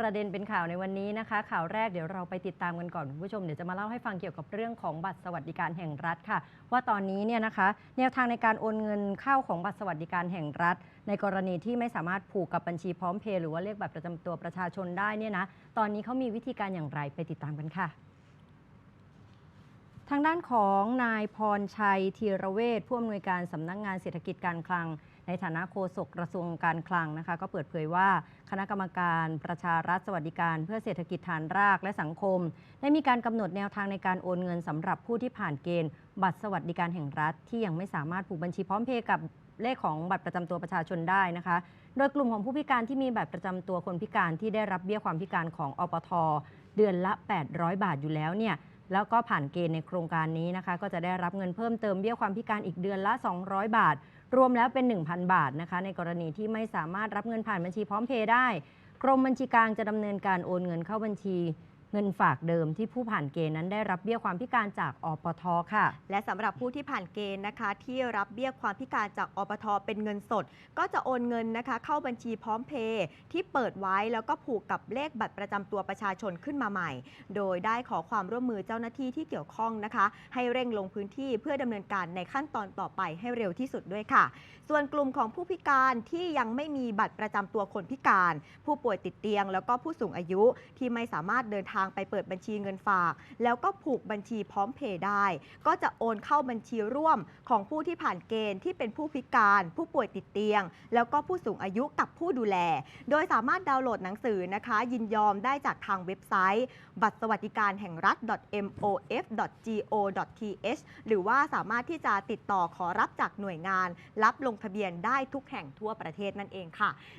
ประเด็นเป็นข่าวในวันนี้นะคะ ข่าวแรกเดี๋ยวเราไปติดตามกันก่อนคุณผู้ชมเดี๋ยวจะมาเล่าให้ฟังเกี่ยวกับเรื่องของบัตรสวัสดิการแห่งรัฐค่ะ ว่าตอนนี้เนี่ยนะคะ แนวทางในการโอนเงินเข้าของบัตรสวัสดิการแห่งรัฐ ในกรณีที่ไม่สามารถผูกกับบัญชีพร้อมเพย์หรือว่าเลขบัตรประจำตัวประชาชนได้เนี่ยนะตอนนี้เขามีวิธีการอย่างไรไปติดตามกันค่ะ ทางด้านของนายพรชัยธีระเวชผู้อำนวยการสำนักงานเศรษฐกิจการคลัง ในฐานะโฆษกกระทรวงการคลังนะคะ ก็เปิดเผยว่าคณะกรรมการประชารัฐสวัสดิการ เพื่อเศรษฐกิจฐานรากและสังคม ได้มีการกำหนดแนวทางในการโอนเงินสำหรับผู้ที่ผ่านเกณฑ์ บัตรสวัสดิการแห่งรัฐ ที่ยังไม่สามารถผูกบัญชีพร้อมเพย์กับเลขของบัตรประจำตัวประชาชนได้นะคะ โดยกลุ่มของผู้พิการที่มีบัตรประจำตัวคนพิการที่ได้รับเบี้ยความพิการของอปท เดือนละ 800 บาทอยู่แล้วเนี่ย แล้วก็ผ่านเกณฑ์ในโครงการนี้นะคะ ก็จะได้รับเงินเพิ่มเติมเบี้ยความพิการอีกเดือนละ 200 บาท รวมแล้วเป็น 1,000 บาทนะคะ ในกรณีที่ไม่สามารถรับเงินผ่านบัญชีพร้อมเพย์ได้ กรมบัญชีกลางจะดำเนินการโอนเงินเข้าบัญชี เงินฝากเดิมที่ผู้ผ่านเกณฑ์นั้นได้รับเบี้ยความพิการจากอปทค่ะ และสำหรับผู้ที่ผ่านเกณฑ์นะคะ ที่รับเบี้ยความพิการจากอปทเป็นเงินสด ก็จะโอนเงินนะคะ เข้าบัญชีพร้อมเพย์ที่เปิดไว้แล้วก็ผูกกับเลขบัตรประจำตัวประชาชนขึ้นมาใหม่ โดยได้ขอความร่วมมือเจ้าหน้าที่ที่เกี่ยวข้องนะคะ ให้เร่งลงพื้นที่เพื่อดำเนินการในขั้นตอนต่อไปให้เร็วที่สุดด้วยค่ะ ส่วนกลุ่มของผู้พิการที่ยังไม่มีบัตรประจำตัวคนพิการ ผู้ป่วยติดเตียง แล้วก็ผู้สูงอายุที่ไม่สามารถเดินทางางไปเปิดบัญชีเงินฝาก แล้วก็ผูกบัญชีพร้อมเพย์ได้ ก็จะโอนเข้าบัญชีร่วมของผู้ที่ผ่านเกณฑ์ที่เป็นผู้พิการ ผู้ป่วยติดเตียง แล้วก็ผู้สูงอายุกับผู้ดูแล โดยสามารถดาวน์โหลดหนังสือนะคะ ยินยอมได้จากทางเว็บไซต์ บัตรสวัสดิการแห่งรัฐ mof.go.th หรือว่าสามารถที่จะติดต่อขอรับจากหน่วยงาน รับลงทะเบียนได้ทุกแห่งทั่วประเทศนั่นเองค่ะ